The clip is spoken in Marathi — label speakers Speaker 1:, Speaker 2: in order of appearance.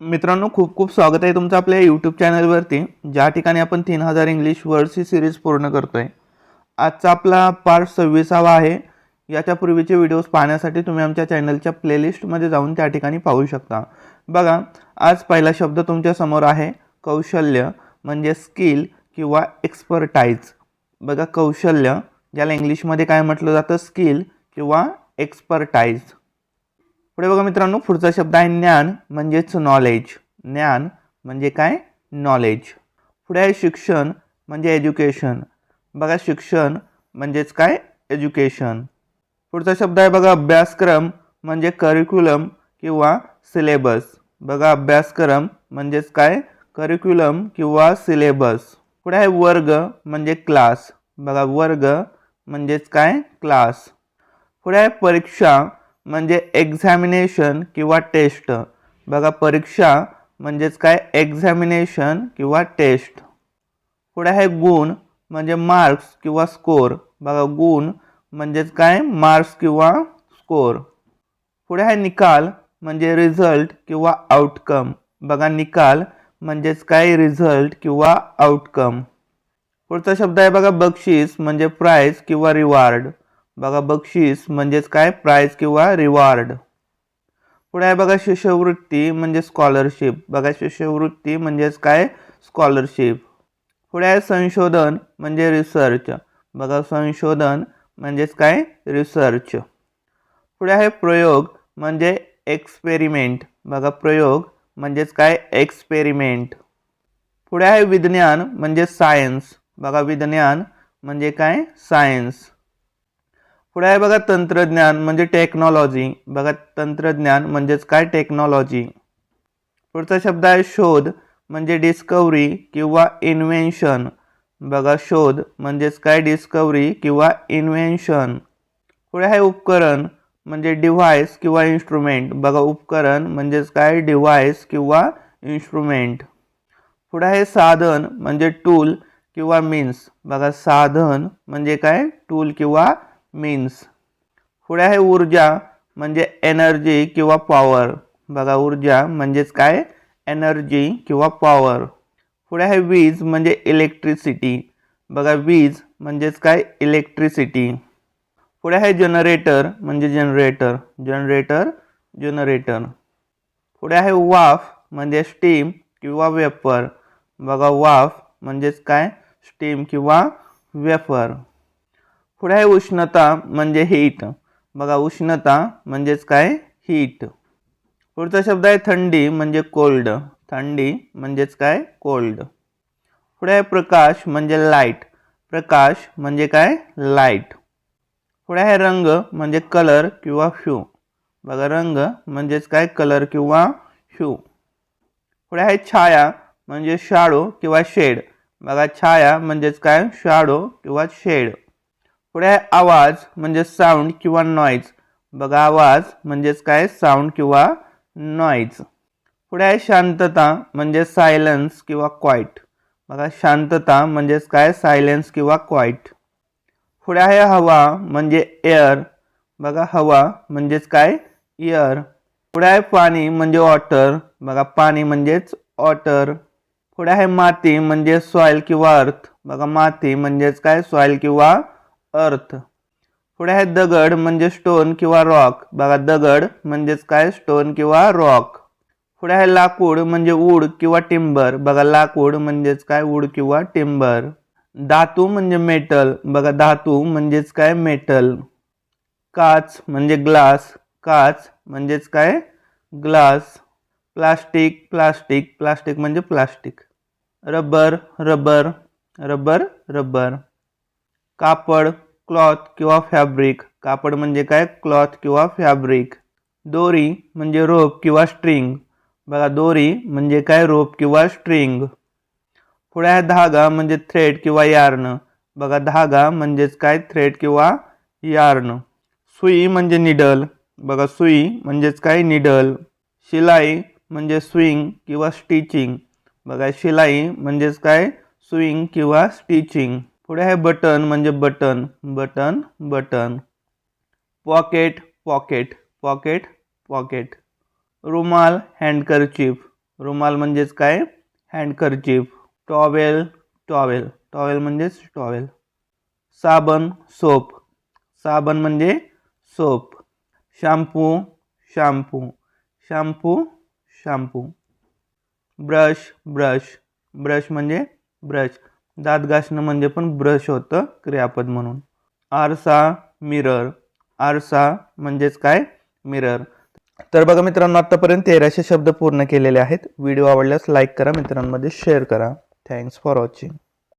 Speaker 1: मित्रांनो खूप खूप स्वागत आहे तुमचं आपल्या यूट्यूब चॅनलवरती ज्या ठिकाणी आपण तीन हजार इंग्लिश वर्ड्स ही सिरीज पूर्ण करतोय. आजचा आपला पार्ट सव्वीसावा आहे. याच्या पूर्वीचे व्हिडिओज पाहण्यासाठी तुम्ही आमच्या चॅनलच्या प्लेलिस्टमध्ये जाऊन त्या ठिकाणी पाहू शकता. बघा आज पहिला शब्द तुमच्यासमोर आहे कौशल्य म्हणजे स्किल किंवा एक्सपर्टाईज बघा कौशल्य ज्याला इंग्लिशमध्ये काय म्हटलं जातं? स्किल किंवा एक्सपर्टाईज पुढे बघा मित्रांनो पुढचा शब्द आहे ज्ञान म्हणजेच नॉलेज ज्ञान म्हणजे काय? नॉलेज पुढे आहे शिक्षण म्हणजे एज्युकेशन बघा शिक्षण म्हणजेच काय? एज्युकेशन पुढचा शब्द आहे बघा अभ्यासक्रम म्हणजे करिक्युलम किंवा सिलेबस बघा अभ्यासक्रम म्हणजेच काय? करिक्युलम किंवा सिलेबस पुढे आहे वर्ग म्हणजे क्लास बघा वर्ग म्हणजेच काय? क्लास पुढे आहे परीक्षा म्हणजे एक्झामिनेशन किंवा टेस्ट बघा परीक्षा म्हणजेच काय? एक्झामिनेशन किंवा टेस्ट पुढे आहे गुण म्हणजे मार्क्स किंवा स्कोर बघा गुण म्हणजेच काय? मार्क्स किंवा स्कोर पुढे आहे निकाल म्हणजे रिझल्ट किंवा आउटकम बघा निकाल म्हणजेच काय? रिझल्ट किंवा आउटकम पुढचा शब्द आहे बघा बक्षीस म्हणजे प्राईज किंवा रिवॉर्ड बक्षीस म्हणजेच काय? प्राईज किंवा रिवॉर्ड पुढे आहे बघा स्कॉलरशिप बघा, शिष्यवृत्ती म्हणजेच स्कॉलरशिप पुढे संशोधन म्हणजे रिसर्च बघा, संशोधन म्हणजेच काय? रिसर्च पुढे प्रयोग म्हणजे एक्सपेरिमेंट बघा, प्रयोग काय? एक्सपेरिमेंट पुढे आहे विज्ञान म्हणजे सायन्स बघा, विज्ञान म्हणजे काय? सायन्स पुढे आहे बघा तंत्रज्ञान म्हणजे टेक्नॉलॉजी बघा तंत्रज्ञान म्हणजेच काय टेक्नॉलॉजी पुढचा शब्द आहे शोध म्हणजे डिस्कवरी किंवा इन्व्हेन्शन बघा शोध म्हणजेच काय डिस्कवरी किंवा इन्व्हेन्शन पुढे आहे उपकरण म्हणजे डिव्हाइस किंवा इन्स्ट्रुमेंट बघा उपकरण म्हणजेच काय? डिव्हाइस किंवा इन्स्ट्रुमेंट पुढे आहे साधन म्हणजे टूल किंवा मीन्स बघा साधन म्हणजे काय? टूल किंवा मीन्स पुढे आहे ऊर्जा, म्हणजे एनर्जी किंवा पॉवर बघा, ऊर्जा म्हणजेच काय? एनर्जी किंवा पॉवर पुढे आहे वीज, म्हणजे इलेक्ट्रिसिटी बघा, वीज काय? इलेक्ट्रिसिटी पुढे आहे जनरेटर म्हणजे जनरेटर जनरेटर जनरेटर पुढे आहे वाफ, म्हणजे स्टीम किंवा वेपर बघा, वाफ म्हणजेच काय? स्टीम किंवा वेपर पुढे आहे उष्णता म्हणजे हीट बघा उष्णता म्हणजेच काय? हीट पुढचा शब्द आहे थंडी म्हणजे कोल्ड थंडी म्हणजेच काय? कोल्ड पुढे आहे प्रकाश म्हणजे लाइट प्रकाश म्हणजे काय? लाइट पुढे आहे रंग म्हणजे कलर किंवा ह्यू बघा रंग म्हणजेच काय? कलर किंवा ह्यू पुढे आहे छाया म्हणजे शाडो किंवा शेड बघा छाया म्हणजेच काय? शाडो किंवा शेड पुढे आवाज म्हणजे साऊंड किंवा नॉईज बघा आवाज म्हणजेच काय? साऊंड किंवा नॉईज पुढे आहे शांतता म्हणजे सायलन्स किंवा क्वाईट बघा शांतता म्हणजेच काय? सायलेन्स किंवा क्वाईट पुढे आहे हवा म्हणजे एअर बघा हवा म्हणजेच काय? एअर पुढे आहे पाणी म्हणजे वॉटर बघा पाणी म्हणजेच वॉटर पुढे आहे माती म्हणजे सॉईल किंवा अर्थ बघा माती म्हणजेच काय? सॉईल किंवा अर्थ. पुढे आहे दगड म्हणजे स्टोन किंवा रॉक बघा दगड म्हणजेच काय? स्टोन किंवा रॉक पुढे आहे लाकूड म्हणजे वूड किंवा टिंबर बघा लाकूड म्हणजेच काय? वूड किंवा टिंबर धातू म्हणजे मेटल बघा धातू म्हणजेच काय? मेटल काच म्हणजे ग्लास काच म्हणजेच काय? ग्लास प्लास्टिक प्लास्टिक प्लास्टिक म्हणजे plastic rubber rubber rubber rubber कापड, क्लॉथ किंवा फॅब्रिक. कापड म्हणजे काय? क्लॉथ किंवा फॅब्रिक. दोरी म्हणजे रोप किंवा स्ट्रिंग. बघा, दोरी काय? रोप किंवा स्ट्रिंग. पुढे आहे धागा म्हणजे थ्रेड किंवा यार्न. बघा, धागा म्हणजेच थ्रेड किंवा यार्न. सुई म्हणजे निडल. बघा, सुई म्हणजेच निडल. शिलाई म्हणजे स्विंग किंवा स्टिचिंग. बघा, शिलाई म्हणजेच काय? स्विंग किंवा स्टिचिंग. पुढे आहे बटन म्हणजे button button button. Pocket pocket pocket pocket. रुमाल, हँडकरचीफ। रुमाल म्हणजेच काय? हँडकरचीफ। Towel towel. टॉवेल म्हणजेच टॉवेल। साबण, सोप। साबण म्हणजे soap. Shampoo shampoo. Shampoo shampoo. Brush brush. Brush म्हणजे ब्रश। दात घासणं म्हणजे पण ब्रश होतं क्रियापद म्हणून. आरसा मिरर. आरसा म्हणजेच काय? मिरर. तर बघा मित्रांनो आत्तापर्यंत तेराशे शब्द पूर्ण केलेले आहेत. व्हिडिओ आवडल्यास लाईक करा मित्रांमध्ये शेअर करा. Thanks for watching.